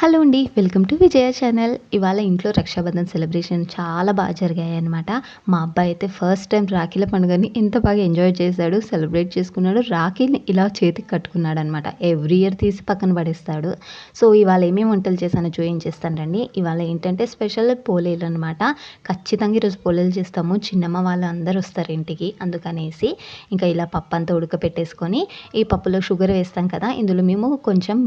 Hello అండి welcome to Vijaya channel. ఇవాళ ఇంట్లో రక్షాబంధన్ సెలబ్రేషన్ చాలా బాగా జరిగాయి అనమాట మా అబ్బాయి అయితే ఫస్ట్ టైం రాఖీల పండుగని ఎంత బాగా ఎంజాయ్ చేశాడు సెలబ్రేట్ చేసుకున్నాడు రాఖీని ఇలా చేతికి కట్టుకున్నాడు అనమాట ఎవ్రీ ఇయర్ తీసి పక్కన పడేస్తాడు. సో ఇవాళ ఏమేమి వంటలు చేశానో చూపించేస్తాను రండి. ఇవాళ ఏంటంటే స్పెషల్ పోలేలు అనమాట ఖచ్చితంగా ఈరోజు పోలేలు చేస్తాము. చిన్నమ్మ వాళ్ళు అందరు వస్తారు ఇంటికి అందుకనేసి ఇంకా ఇలా పప్పు అంతా ఉడకపెట్టేసుకొని ఈ పప్పులో షుగర్ వేస్తాం కదా ఇందులో మేము కొంచెం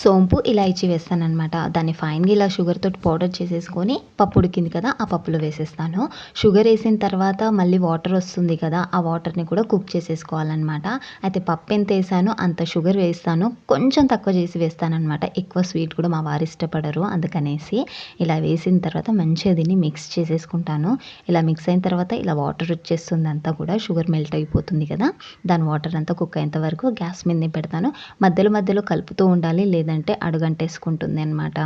సోంపు ఇలాచీ వేస్తానమాట దాన్ని ఫైన్గా ఇలా షుగర్ తోటి పౌడర్ చేసేసుకొని పప్పు ఉడికింది కదా ఆ పప్పులో వేసేస్తాను. షుగర్ వేసిన తర్వాత మళ్ళీ వాటర్ వస్తుంది కదా ఆ వాటర్ని కూడా కుక్ చేసేసుకోవాలన్నమాట. అయితే పప్పు ఎంత వేసానో అంత షుగర్ వేస్తాను. కొంచెం తక్కువ చేసి వేస్తానమాట ఎక్కువ స్వీట్ కూడా మా వారు ఇష్టపడరు అందుకనేసి ఇలా వేసిన తర్వాత మంచిగా దీన్ని మిక్స్ చేసేసుకుంటాను. ఇలా మిక్స్ అయిన తర్వాత ఇలా వాటర్ వచ్చేస్తుంది అంతా కూడా షుగర్ మెల్ట్ అయిపోతుంది కదా దాని వాటర్ అంతా కుక్ అయ్యేంత వరకు గ్యాస్ మీదనే పెడతాను. మధ్యలో మధ్యలో కలుపుతూ ఉండాలి లేదంటే అడుగంటేసుకుంటుంది అనమాట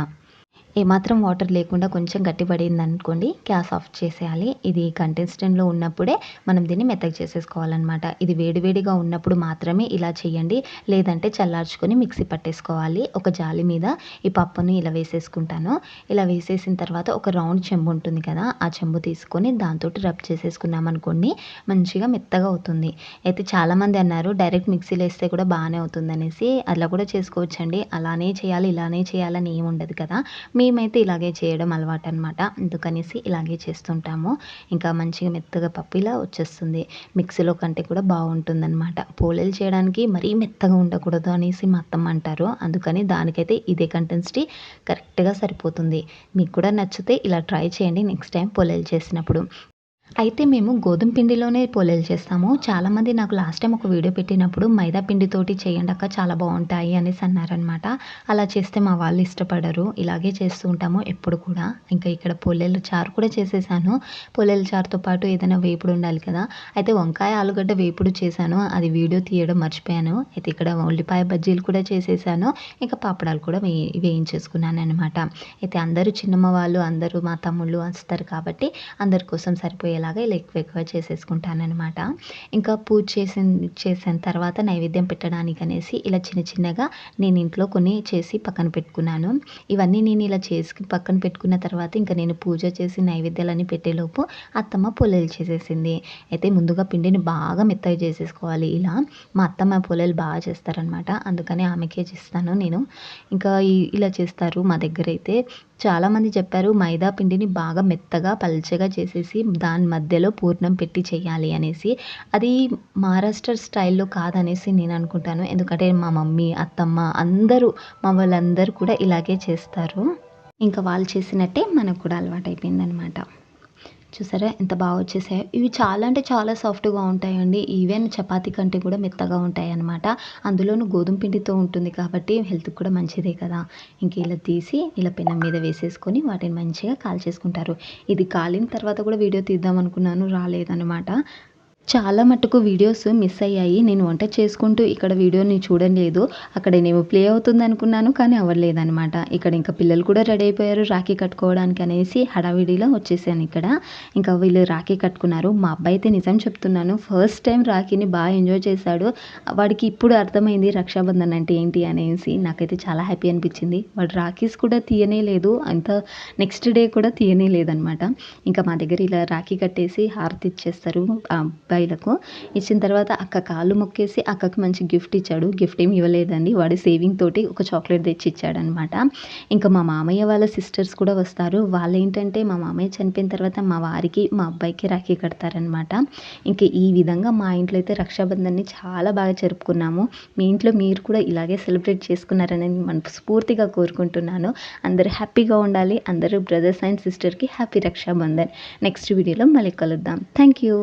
ఏమాత్రం వాటర్ లేకుండా కొంచెం గట్టిపడింది అనుకోండి గ్యాస్ ఆఫ్ చేసేయాలి. ఇది కంటెస్టెంట్లో ఉన్నప్పుడే మనం దీన్ని మెత్తగా చేసేసుకోవాలన్నమాట. ఇది వేడివేడిగా ఉన్నప్పుడు మాత్రమే ఇలా చేయండి. లేదంటే చల్లార్చుకొని మిక్సీ పట్టేసుకోవాలి. ఒక జాలి మీద ఈ పప్పును ఇలా వేసేసుకుంటాను. ఇలా వేసేసిన తర్వాత ఒక రౌండ్ చెంబు ఉంటుంది కదా ఆ చెంబు తీసుకొని దాంతో రబ్ చేసేసుకున్నాం అనుకోండి మంచిగా మెత్తగా అవుతుంది. అయితే చాలామంది అన్నారు డైరెక్ట్ మిక్సీలో వేస్తే కూడా బాగానే అవుతుంది అనేసి. అలా కూడా చేసుకోవచ్చండి. అలానే చేయాలి ఇలానే చేయాలని ఏమి ఉండదు కదా. మీ మేమైతే ఇలాగే చేయడం అలవాటు అనమాట అందుకనేసి ఇలాగే చేస్తుంటాము. ఇంకా మంచిగా మెత్తగా పప్పు ఇలా వచ్చేస్తుంది. మిక్సీలో కంటే కూడా బాగుంటుందన్నమాట. పోలేలు చేయడానికి మరీ మెత్తగా ఉండకూడదు అనేసి మా అత్తమ్మ అంటారు. అందుకని దానికైతే ఇదే కంటెన్సిటీ కరెక్ట్గా సరిపోతుంది. మీకు కూడా నచ్చితే ఇలా ట్రై చేయండి నెక్స్ట్ టైం పోలేలు చేసినప్పుడు. అయితే మేము గోధుమ పిండిలోనే పోలేలు చేస్తాము. చాలామంది నాకు లాస్ట్ టైం ఒక వీడియో పెట్టినప్పుడు మైదా పిండితోటి చేయండి అక్క చాలా బాగుంటాయి అనేసి అన్నారనమాట అలా చేస్తే మా వాళ్ళు ఇష్టపడరు. ఇలాగే చేస్తూ ఉంటాము ఎప్పుడు కూడా. ఇంకా ఇక్కడ పొల్లెల చారు కూడా చేసేసాను. పొల్లెల చారుతో పాటు ఏదైనా వేపుడు ఉండాలి కదా. అయితే వంకాయ ఆలుగడ్డ వేపుడు చేశాను. అది వీడియో తీయడం మర్చిపోయాను. అయితే ఇక్కడ ఉల్లిపాయ బజ్జీలు కూడా చేసేసాను. ఇంకా పాపడాలు కూడా వే వేయించేసుకున్నాను అనమాట అయితే అందరూ చిన్నమ్మ వాళ్ళు అందరూ మా తమ్ముళ్ళు వస్తారు కాబట్టి అందరి కోసం సరిపోయే అయ్యేలాగా ఇలా ఎక్కువ ఎక్కువ చేసేసుకుంటానమాట అనమాట ఇంకా పూజ చేసిన చేసిన తర్వాత నైవేద్యం పెట్టడానికి అనేసి ఇలా చిన్న చిన్నగా నేను ఇంట్లో కొన్ని చేసి పక్కన పెట్టుకున్నాను. ఇవన్నీ నేను ఇలా చేసి పక్కన పెట్టుకున్న తర్వాత ఇంకా నేను పూజ చేసి నైవేద్యాలన్నీ పెట్టేలోపు అత్తమ్మ పొలలు చేసేసింది. అయితే ముందుగా పిండిని బాగా మెత్తగా చేసేసుకోవాలి. ఇలా మా అత్తమ్మ పొలలు బాగా చేస్తారనమాట అందుకని ఆమెకే చేస్తాను నేను. ఇంకా ఇలా చేస్తారు మా దగ్గర అయితే చాలామంది చెప్పారు మైదా పిండిని బాగా మెత్తగా పల్చగా చేసేసి దాని మధ్యలో పూర్ణం పెట్టి చేయాలి అనేసి. అది మహారాష్ట్ర స్టైల్లో కాదనేసి నేను అనుకుంటాను. ఎందుకంటే మా మమ్మీ అత్తమ్మ అందరూ మా వాళ్ళందరూ కూడా ఇలాగే చేస్తారు. ఇంకా వాళ్ళు చేసినట్టే మనకు కూడా అలవాటు అయిపోయిందనమాట చూసారా? ఎంత బాగా వచ్చేసాయో. ఇవి చాలా అంటే చాలా సాఫ్ట్గా ఉంటాయండి. ఈవెన్ చపాతీ కంటే కూడా మెత్తగా ఉంటాయి అన్నమాట అందులోనూ గోధుమ పిండితో ఉంటుంది కాబట్టి హెల్త్కి కూడా మంచిదే కదా. ఇంక ఇలా తీసి ఇలా పెనం మీద వేసేసుకొని వాటిని మంచిగా కాల్చేసుకుంటారు. ఇది కాలిన తర్వాత కూడా వీడియో తీద్దాం అనుకున్నాను రాలేదన్నమాట. చాలా మటుకు వీడియోస్ మిస్ అయ్యాయి. నేను వంట చేసుకుంటూ ఇక్కడ వీడియోని చూడలేదు. అక్కడ నేను ప్లే అవుతుంది అనుకున్నాను కానీ అవ్వలేదనమాట ఇక్కడ ఇంకా పిల్లలు కూడా రెడీ అయిపోయారు రాఖీ కట్టుకోవడానికి అనేసి హడావిడిలో వచ్చేసాను ఇక్కడ. ఇంకా వీళ్ళు రాఖీ కట్టుకున్నారు. మా అబ్బాయి అయితే నిజం చెప్తున్నాను ఫస్ట్ టైం రాఖీని బాగా ఎంజాయ్ చేశాడు. వాడికి ఇప్పుడు అర్థమైంది రక్షాబంధన్ అంటే ఏంటి అనేసి. నాకైతే చాలా హ్యాపీ అనిపించింది. వాడు రాఖీస్ కూడా తీయనే లేదు అంత నెక్స్ట్ డే కూడా తీయనే లేదనమాట ఇంకా మా దగ్గర ఇలా రాఖీ కట్టేసి హారతి ఇచ్చేస్తారు. అక్కాయిలకు ఇచ్చిన తర్వాత అక్క కాళ్ళు మొక్కేసి అక్కకి మంచి గిఫ్ట్ ఇచ్చాడు. గిఫ్ట్ ఏమి ఇవ్వలేదండి. వాడి సేవింగ్ తోటి ఒక చాక్లెట్ తెచ్చి ఇచ్చాడనమాట ఇంకా మా మామయ్య వాళ్ళ సిస్టర్స్ కూడా వస్తారు. వాళ్ళు ఏంటంటే మా మామయ్య చనిపోయిన తర్వాత మా వారికి మా అబ్బాయికి రాఖీ కడతారనమాట. ఇంకా ఈ విధంగా మా ఇంట్లో అయితే రక్షాబంధన్ని చాలా బాగా జరుపుకున్నాము. మీ ఇంట్లో మీరు కూడా ఇలాగే సెలబ్రేట్ చేసుకున్నారని మనస్ఫూర్తిగా కోరుకుంటున్నాను. అందరూ హ్యాపీగా ఉండాలి. అందరూ బ్రదర్స్ అండ్ సిస్టర్కి హ్యాపీ రక్షాబంధన్. నెక్స్ట్ వీడియోలో మళ్ళీ కలుద్దాం. Thank you.